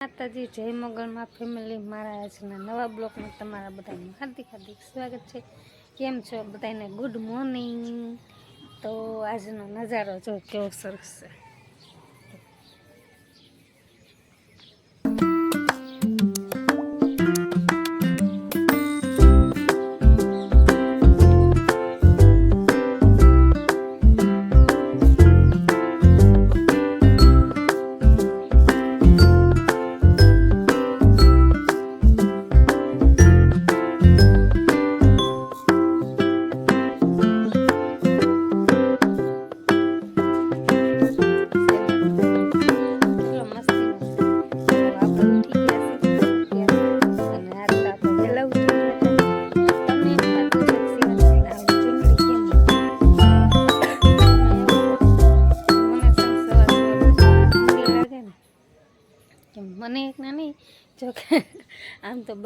માતાજી, જય મોગલમાં ફેમિલી મારા આજના નવા બ્લોકમાં તમારા બધાનું હાર્દિક હાર્દિક સ્વાગત છે. કેમ છો બધાને ગુડ મોર્નિંગ તો આજનો નજારો જો કેવો સરસ છે.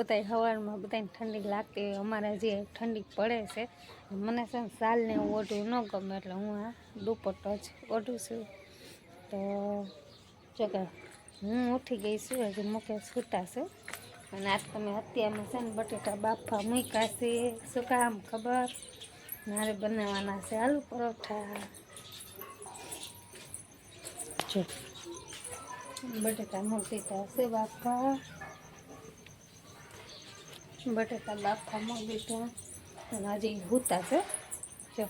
બધાય હવારમાં બધાને ઠંડી લાગતી હોય. અમારે જે ઠંડી પડે છે, મને છે ને સાલને હું ઓઢવું ન ગમે એટલે હું આ દુપટ્ટો જ ઓઢું છું. તો જો કે હું ઉઠી ગઈ છું, હજી મૂકે સૂતા છું. અને આજ તમે અત્યારમાં છે ને બટેટા બાફા મૂક્યા છે શું કામ ખબર? મારે બનાવવાના છે આલુ પરોઠા. જો, બટેટા મૂકી છે બાફા બટેટા બાફા મૂકી દીધા અને હજી ભૂતા છે જો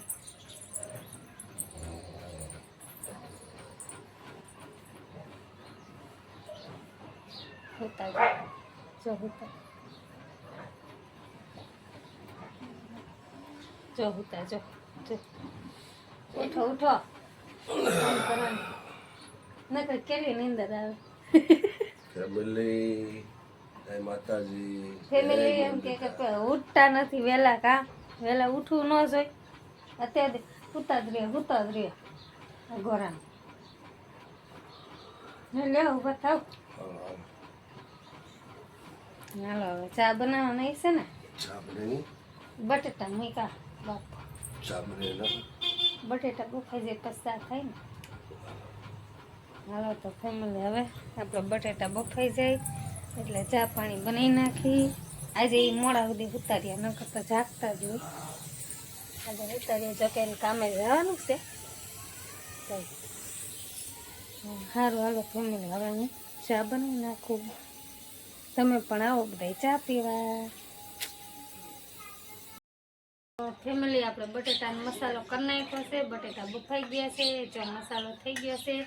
હોતા જો જો હોતા જો હોતા જો જો ઉઠો ઉઠો કામ કરવાનું નકર કેવી નીંદર આવે ફેમિલી જય માતાજી ફેમિલી એમ કે કે ઉઠતા નથી વેલા કા? વેલા ઉઠવું ન જોઈએ. અત્યારે ઉતા જ રે ઉતા જ રે ગોરા લે ઊભા થાવ. હાલો હવે ચા બનાવવાના છે ને? ચામડી બટેટા મૂકા બાપ. બટેટા બફાઈ જાય પછી થાય ને. હાલો તો ફેમિલી હવે આપણે બટેટા બફાઈ જાય. એટલે ચા પાણી બનાવી નાખી. આજે એ મોડા સુધી ઉતાર્યા ન કરતા જાગતા જ હોય. આજે ઉતાર્યા જો કે કામે જવાનું છે. સારું હાલો, ફેમિલી, હવે હું ચા બનાવી નાખું. તમે પણ આવો બધા ચા પીવા. ફેમિલી, આપણે બટેટાનો મસાલો કરી નાખ્યો છે. બટેટા બફાઈ ગયા છે. જો મસાલો થઈ ગયો છે.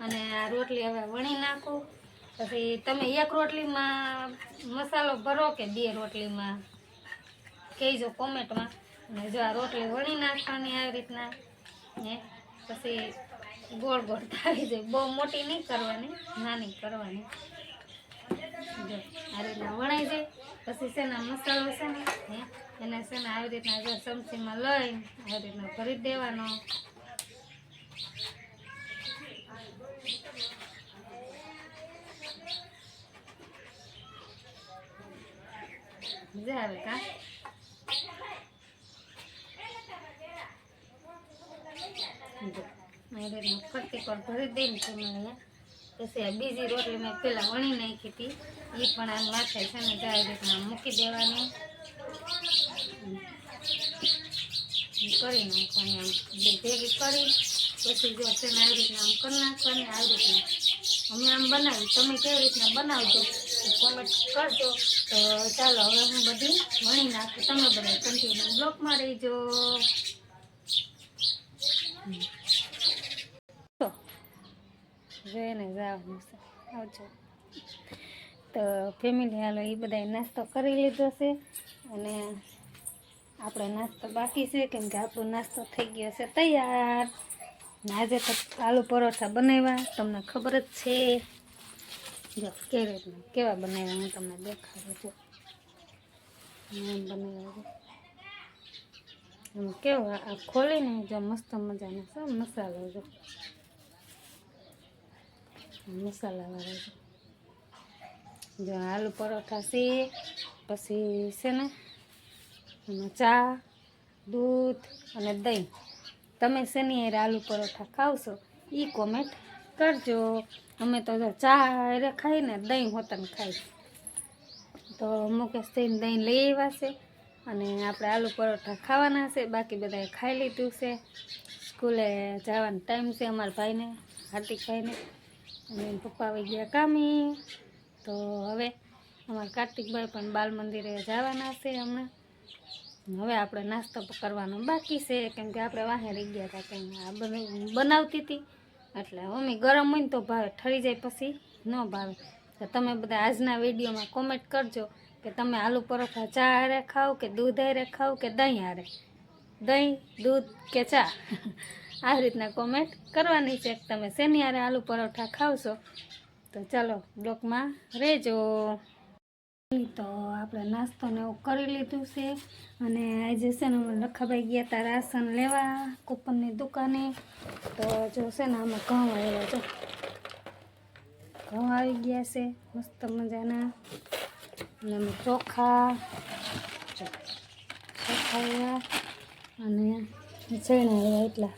અને આ રોટલી હવે વણી નાખું. પછી તમે એક રોટલીમાં મસાલો ભરો કે બે રોટલીમાં કહેજો કોમેન્ટમાં. અને જો આ રોટલી વણી નાખવાની આવી રીતના ને પછી ગોળ ગોળ થાવી જાય બહુ મોટી નહીં કરવાની, નાની કરવાની. જો આ રીતના વણાઈ જાય પછી શેના મસાલો છે ને એને શેના આવી રીતના જો ચમચીમાં લઈને આવી રીતના ભરી દેવાનો. મજા આવે કા જો આવી રીતના ફરતી પર ભરી દઈને તમે અહીંયા પછી આ બીજી રોટલી મેં પેલા વણી નાખી હતી એ પણ આમ માથે છે ને આવી રીતના મૂકી દેવાની કરી નાખવાની આમ બે ભેગી કરી પછી જો છે ને આવી રીતના આમ કરી નાખવાની આવી રીતના અમે આમ બનાવી તમે કેવી રીતના બનાવજો? કોમેન્ટ કરજો. તો ચાલો, હવે હું બધી વણી નાખું. તમે બધા કન્ટિન્યુ બ્લોકમાં રહીજો. જોઈને જવાનું છે. તો ફેમિલી હાલો એ બધાએ નાસ્તો કરી લીધો છે. અને આપણે નાસ્તો બાકી છે, કેમ કે આપણો નાસ્તો થઈ ગયો છે તૈયાર. આજે તો આલુ પરોઠા બનાવ્યા. તમને ખબર જ છે. જો કેરેટમાં કેવા બનાવ્યા હું તમને દેખાડું છું. એમ બનાવ્યા એમ કેવું આ ખોલીને જો મસ્ત મજાનો છે, મસાલો જો. મસાલાવાળો છે. જો આલુ પરોઠા છે, પછી છે ને, એમાં ચા, દૂધ અને દહીં. તમે શેની હારે આલુ પરોઠા ખાવશો એ કોમેન્ટ કરજો. અમે તો ચા હારે ખાઈને દહીં હોતન ખાઈ. તો મુકેશ થઈને દહીં લઈ આવ્યા છે અને આપણે આલુ પરોઠા ખાવાના છે, બાકી બધાએ ખાઈ લીધું છે. સ્કૂલે જવાનો ટાઈમ છે અમારા ભાઈને હાર્દિકભાઈને અને પપ્પા આવી ગયા કામે. તો હવે અમારા કાર્તિકભાઈ પણ બાલ મંદિરે જવાના છે હમણાં. હવે આપણે નાસ્તો કરવાનો બાકી છે, કેમ કે આપણે વાહે રહી ગયા હતા કેમ આ બને- બનાવતી હતી. એટલે મમ્મી ગરમ હોય ને તો ભાવે, ઠરી જાય પછી ન ભાવે. તો તમે બધા આજના વિડીયોમાં કોમેન્ટ કરજો કે તમે આલુ પરોઠા ચા હારે ખાઓ કે દૂધ હારે ખાઓ કે દહીં હારે? દહીં, દૂધ કે ચા? આ રીતના કોમેન્ટ કરવાની છે. તમે શેની હારે આલુ પરોઠા ખાવશો? તો ચાલો, બ્લોકમાં રહેજો. તો આપણે નાસ્તો ને એવું કરી લીધું છે. અને આજે છે ને અમે લખાભાઈ ગયા હતા રાશન લેવા કૂપનની દુકાને. તો જો છે ને અમે ઘઉં આવ્યા જો. ઘઉં આવી ગયા છે, મસ્ત મજાના. અને અમે ચોખા ચોખા આવ્યા. અને ચણા આવ્યા એટલા.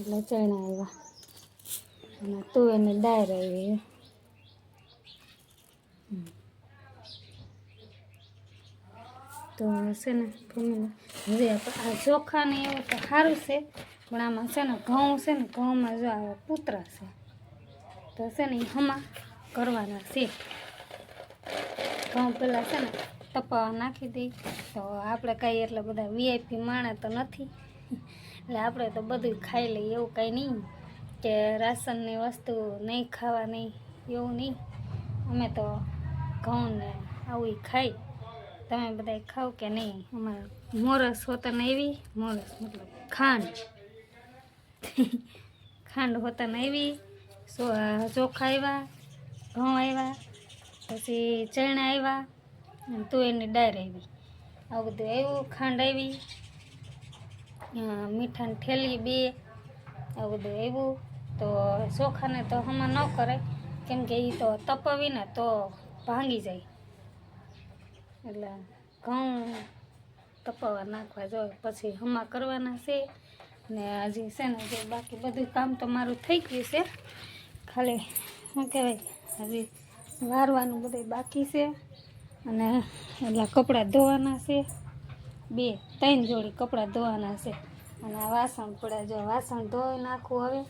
એટલે ચણા આવ્યા. અને તુવેરની ડાયર આવી. તો છે ને ફેમિલી હવે આ ચોખા ને એવું તો સારું છે, પણ આમાં છે ને ઘઉં છે ને ઘઉંમાં જો આવા કૂતરા છે. તો છે ને હમા કરવાના છે. ઘઉં પહેલાં છે ને તપાવા નાખી દઈ. તો આપણે કાંઈ એટલા બધા વીઆઈપી માણસ તો નથી. એટલે આપણે તો બધું ખાઈ લઈએ એવું કાંઈ નહીં. કે રાશનની વસ્તુ નહીં ખાવાની એવું નહીં. અમે તો ઘઉં ને આવું ખાઈ. તમે બધા ખાવ કે નહીં? અમારે મોરસ હોતા ને એવી મોરસ મતલબ ખાંડ. ખાંડ હોતા ને એવી ચોખા આવ્યા, ઘઉં આવ્યા, પછી ચણા આવ્યા, અને તુવેરની ડાયર આવી. આવું બધું આવ્યું, ખાંડ આવી મીઠાની થેલી બે, આવું બધું આવ્યું. તો ચોખાને તો હમણાં ન કરે કેમ કે એ તો તપાવીને તો ભાંગી જાય. એટલે ઘઉં તપાવવા નાખવા જોઈએ પછી હમા કરવાના છે. ને હજી છે ને જે બાકી બધું કામ તો મારું થઈ ગયું છે. ખાલી શું કહેવાય, હજી વારવાનું બધું બાકી છે. અને એટલે કપડાં ધોવાના છે. બે, ત્રણ જોડી કપડાં ધોવાના છે. અને આ વાસણ પડ્યા જો, વાસણ ધોઈ નાખવું હવે.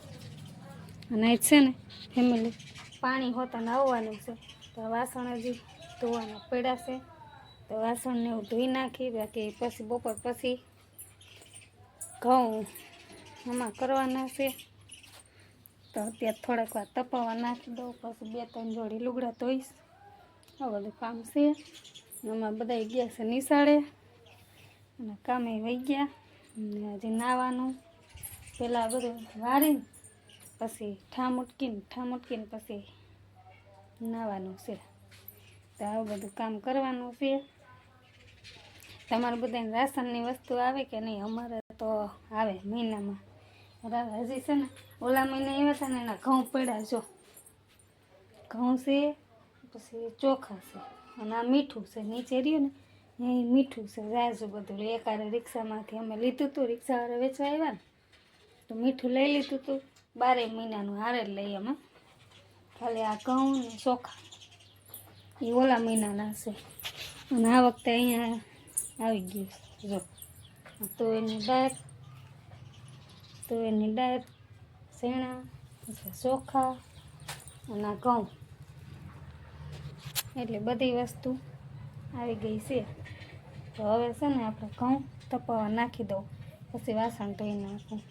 અને એ છે ને ફેમિલી પાણી હોતા ને આવવાનું છે. તો વાસણ હજી ધોવાના પડ્યા છે. તો વાસણને એવું ધોઈ નાખી, બાકી પછી બપોર પછી ઘઉં આમાં કરવાના છે. તો અત્યારે થોડાક વાર તપાવવા નાખી દઉં, પછી બે ત્રણ જોડી લુગડા ધોઈશ. આ બધું કામ છે. એમાં બધા છે નિશાળે. અને કામે વહી ગયા. અને હજી નાવાનું. પહેલાં બધું વારીને પછી ઠામ ઉટકીને ઠામ ઉટકીને પછી નાવાનું છે. તો આવું બધું કામ કરવાનું છે. તમારે બધાને રાશનની વસ્તુ આવે કે નહીં? અમારે તો આવે મહિનામાં. બરાબર, હજી છે ને ઓલા મહિને આવ્યા હતા ને એના ઘઉં પડ્યા જો. ઘઉં છે, પછી ચોખા છે અને આ મીઠું છે. નીચે રહ્યું ને એ મીઠું છે. રાજુ બધું. એકારે રિક્ષામાંથી અમે લીધું હતું રિક્ષાવાળા વેચવા આવ્યા ને, તો મીઠું લઈ લીધું હતું બારે મહિનાનું હારે જ લઈએ અમે. ખાલી આ ઘઉં ને ચોખા. એ ઓલા મહિનાના છે. અને આ વખતે અહીંયા આવી ગયું જો, તો એની દાળ તો એની દાળ શેણા ચોખા અને ઘઉં. એટલે બધી વસ્તુ આવી ગઈ છે. તો હવે છે ને આપણે ઘઉં તપાવવા નાખી દઉં. પછી વાસણ ધોઈ નાખું.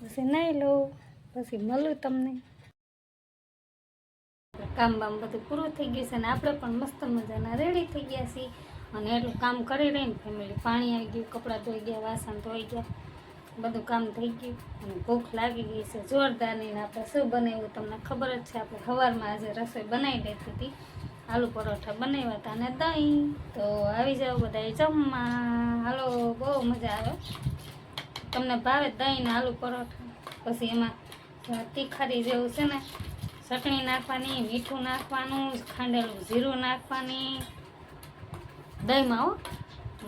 પછી નાહી લઉં. પછી મળું તમને. કામ બામ બધું પૂરું થઈ ગયું છે અને આપણે પણ મસ્ત મજાના રેડી થઈ ગયા છીએ. અને એટલું કામ કરી રહીને ફેમિલી પાણી આવી ગયું, કપડાં ધોઈ ગયા, વાસણ ધોઈ ગયા, બધું કામ થઈ ગયું. અને ભૂખ લાગી ગઈ છે જોરદારની નહીં આપણે શું બનાવ્યું તમને ખબર જ છે, આપણે સવારમાં આજે રસોઈ બનાવી દેતી હતી. આલુ પરોઠા બનાવ્યા હતા અને દહીં. તો આવી જાઓ બધા જમવા. હાલો, બહુ મજા આવે. તમને ભાવે દહીં ને આલુ પરોઠા? પછી એમાં તીખારી જેવું છે ને, ચટણી નાખવાની, મીઠું નાખવાનું, ખાંડેલું જીરું નાખવાની દહીંમાં હો.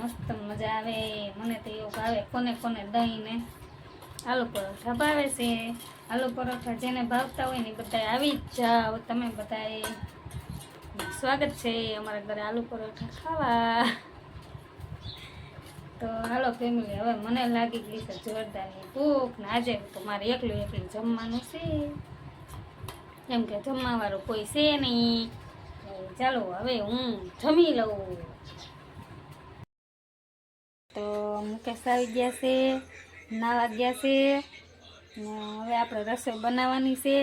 મસ્ત મજા આવે. મને તો એવું ભાવે. કોને કોને દહીં ને આલુ પરોઠા ભાવે છે. આલુ પરોઠા જેને ભાવતા હોય ને બધા આવી જ જાઓ તમે બધાએ સ્વાગત છે અમારા ઘરે આલુ પરોઠા ખાવા. તો હાલો ફેમિલી હવે મને લાગી ગઈ છે જોરદારની ભૂખ. ને આજે તો મારે એકલું એકલું જમવાનું છે. કેમ કે જમવાવાળું કોઈ છે નહીં. ચાલો, હવે હું જમી લઉં. તો મુકેશ આવી ગયા છે, નાવા ગયા છે હવે આપણે રસોઈ બનાવવાની છે,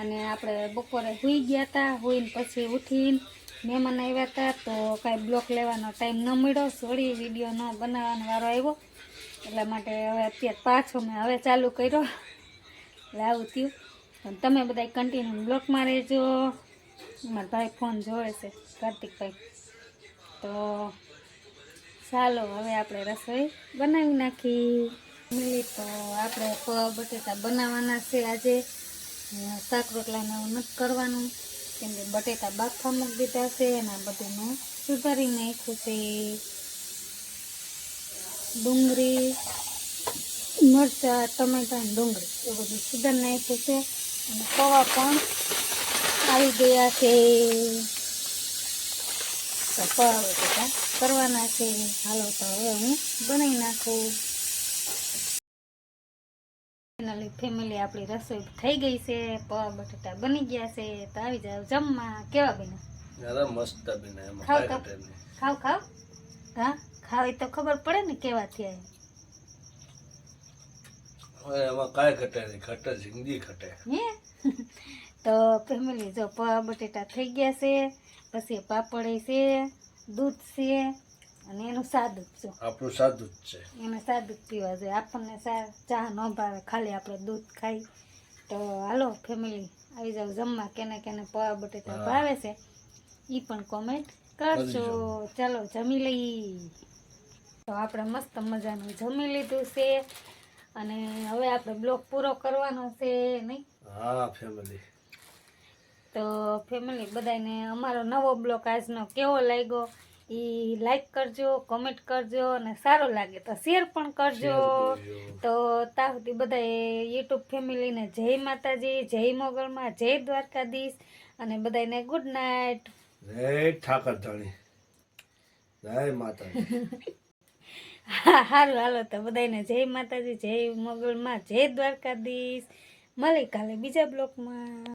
અને આપણે બપોરે સૂઈ ગયા હતા સૂઈને પછી ઉઠીને મહેમાન આવ્યા હતા, તો કાંઈ બ્લોક લેવાનો ટાઈમ ન મળ્યો, સોરી, વીડિયો ન બનાવવાનો વારો આવ્યો. એટલા માટે હવે અત્યારે પાછો મેં હવે ચાલુ કર્યો. એટલે આવું થયું. તમે બધા કન્ટિન્યુ બ્લોકમાં રહેજો. મારા ભાઈ ફોન જોવે છે, કાર્તિકભાઈ. તો ચાલો, હવે આપણે રસોઈ બનાવી નાખી. મિલી તો આપણે પવા બટેટા બનાવવાના છે આજે. શાક રોટલાને એવું નથી કરવાનું. કેમ કે બટેટા બાફા મૂકી દીધા છે અને બધું મેં સુધારી નાખ્યું છે. ડુંગળી, મરચાં, ટમેટા ડુંગળી, એ બધું સુધારી નાખ્યું છે. અને પૌવા પણ આવી ગયા છે. સફળ બધા કરવાના છે. હાલો તો હવે હું બનાવી નાખું. ફાઇનલી ફેમિલી આપણી રસોઈ થઈ ગઈ છે. પવા બટેટા બની ગયા છે. તો આવી જાવ જમવા. કેવા મસ્ત બને ખાવ. ખાવ ખાવ. હા? ખાવી તો ખબર પડે ને કેવા થયા એમાં કાંઈ ઘટે નહીં. ઘટે જિંદગી ઘટે. હે? તો ફેમિલી જો પૌવા બટેટા થઈ ગયા છે પછી પાપડ છે દૂધ છે અને એનું સાદું જ આપણું સાદું જ છે. એને સાદું પીવા જોઈએ. આપણને ચા ન ભાવે ખાલી આપણે દૂધ ખાઈ. તો હાલો ફેમિલી આવી જાવ જમવા. કેને કેને પવા બટેટા ભાવે છે એ પણ કોમેન્ટ કરજો. કરજો. ચાલો જમી લઈ. તો આપણે મસ્ત મજાનું જમી લીધું છે. અને હવે આપણે બ્લોગ પૂરો કરવાનો છે નહીં? હા ફેમિલી તો ફેમિલી બધાને અમારો નવો બ્લોગ આજનો કેવો લાગ્યો એ લાઈક કરજો કોમેન્ટ કરજો અને સારો લાગે તો શેર પણ કરજો. તો ત્યાં સુધી બધાએ યુટ્યુબ ફેમિલીને જય માતાજી જય મોગલમાં જય દ્વારકાધીશ અને બધાને ગુડ નાઇટ જય ઠાકર ધણી જય માતાજી. સારું હાલો તો બધાને જય માતાજી જય મોગલમાં જય દ્વારકાધીશ. મળી કાલે બીજા બ્લોકમાં.